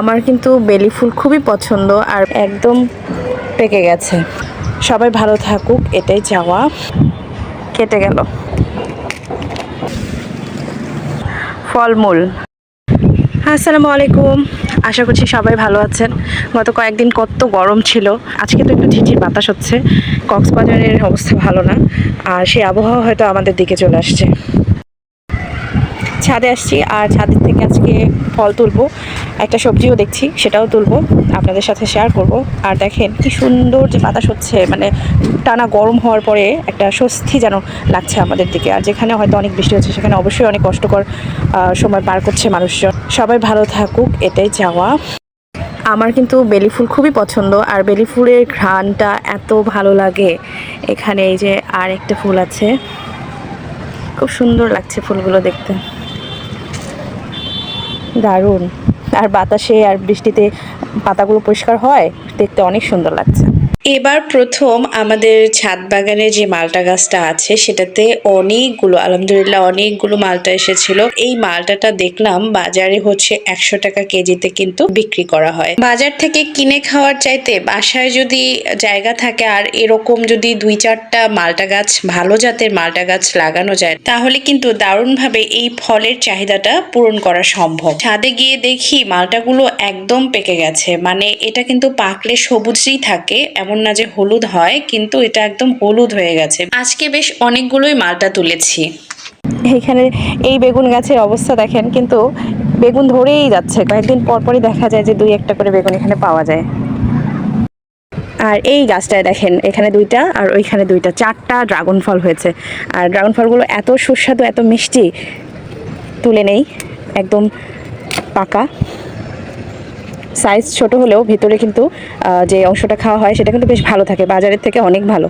আমার কিন্তু বেলি ফুল খুবই পছন্দ আর একদম পেকে গেছে। সবাই ভালো থাকুক, এটাই চাওয়া। কেটে গেল। ফলমূল। আসসালামু আলাইকুম। আশা করছি সবাই ভালো আছেন। গত কয়েকদিন কত গরম ছিল। আজকে তো একটু ঝিঝির বাতাস হচ্ছে। কক্সবাজারের অবস্থা ভালো না। আর সেই আবহাওয়া হয়তো আমাদের দিকে চলে আসছে। ছাদে আসছি। আর ছাদের থেকে আজকে ফল তুলবো। একটা সবজিও দেখছি, সেটাও তুলবো, আপনাদের সাথে শেয়ার করব। আর দেখেন কি সুন্দর যে বাতাস হচ্ছে মানে টানা গরম হওয়ার পরে একটা স্বস্তি যেন লাগছে আমাদের দিকে। আর যেখানে হয়তো অনেক বৃষ্টি হচ্ছে, সেখানে অবশ্যই অনেক কষ্টকর সময় পার করছে মানুষজন। সবাই ভালো থাকুক, এটাই চাওয়া। আমার কিন্তু বেলি ফুল খুবই পছন্দ, আর বেলি ফুলের ঘ্রাণটা এত ভালো লাগে। এখানে এই যে আর একটা ফুল আছে। খুব সুন্দর লাগছে ফুলগুলো দেখতে। দারুণ। আর বাতাসে আর বৃষ্টিতে পাতাগুলো পরিষ্কার হয় দেখতে অনেক সুন্দর লাগছে। এবার প্রথম আমাদের ছাদ বাগানে যে মালটা গাছটা আছে, সেটাতে অনেকগুলো, আলহামদুলিল্লাহ অনেকগুলো মালটা এসেছিল। এই মালটাটা দেখলাম বাজারে হচ্ছে একশো টাকা কেজিতে কিন্তু বিক্রি করা হয়। বাজার থেকে কিনে খাওয়ার চাইতে বাসায় যদি জায়গা থাকে আর এরকম যদি দুই চারটা মালটা গাছ, ভালো জাতের মালটা গাছ লাগানো যায়, তাহলে কিন্তু দারুণভাবে এই ফলের চাহিদাটা পূরণ করা সম্ভব। ছাদে গিয়ে দেখি মালটাগুলো একদম পেকে গেছে। মানে এটা কিন্তু পাকলে সবুজই থাকে এমন না যে হলুদ হয়, কিন্তু এটা একদম হলুদ হয়ে গেছে। আজকে বেশ অনেকগুলোই মালটা তুলেছি। এইখানে এই বেগুন গাছের অবস্থা দেখেন, কিন্তু বেগুন ধরেই যাচ্ছে। কয়েকদিন পর পরই দেখা যায় যে দুই একটা করে বেগুন এখানে পাওয়া যায়। আর এই গাছটায় দেখেন, এখানে দুইটা আর ওইখানে দুইটা। চারটা ড্রাগন ফল হয়েছে। আর ড্রাগন ফলগুলো এত সুস্বাদু, এত মিষ্টি। তুলে নেই, একদম পাকা। সাইজ ছোট হলেও ভিতরে কিন্তু যে অংশটা খাওয়া হয় সেটা কিন্তু বেশ ভালো থাকে, বাজারের থেকে অনেক ভালো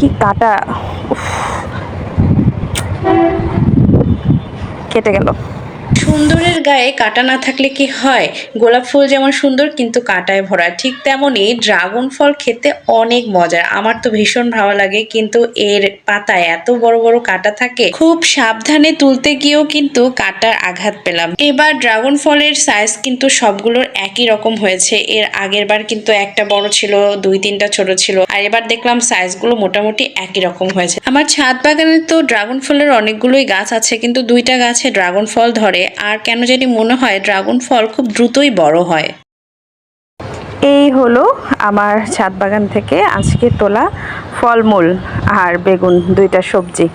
কি কাটা। কেটে গেল সুন্দরের গায়ে কাটা না থাকলে কি হয়? গোলাপ ফুল যেমন সুন্দর, কিন্তু কাটায় ভরা। ঠিক তেমনই ড্রাগন ফল খেতে অনেক মজার। আমার তো ভীষণ ভালো লাগে, কিন্তু এর পাতায় এত বড় বড় কাটা থাকে। খুব সাবধানে তুলতে গিয়েও কিন্তু কাটার আঘাত পেলাম। এবার ড্রাগন ফলের সাইজ কিন্তু সবগুলোর একই রকম হয়েছে। এর আগের বার কিন্তু একটা বড় ছিল, দুই তিনটা ছোট ছিল। আর এবার দেখলাম সাইজগুলো মোটামুটি একই রকম হয়েছে। আমার ছাদ বাগানে তো ড্রাগন ফলের অনেকগুলোই গাছ আছে, কিন্তু দুইটা গাছে ড্রাগন ফল ধরে। আর কেন জানি মনে হয় ড্রাগন ফল খুব দ্রুতই বড় হয়। এই হলো আমার ছাদ বাগান থেকে আজকে তোলা ফলমূল আর বেগুন, দুইটা সবজি।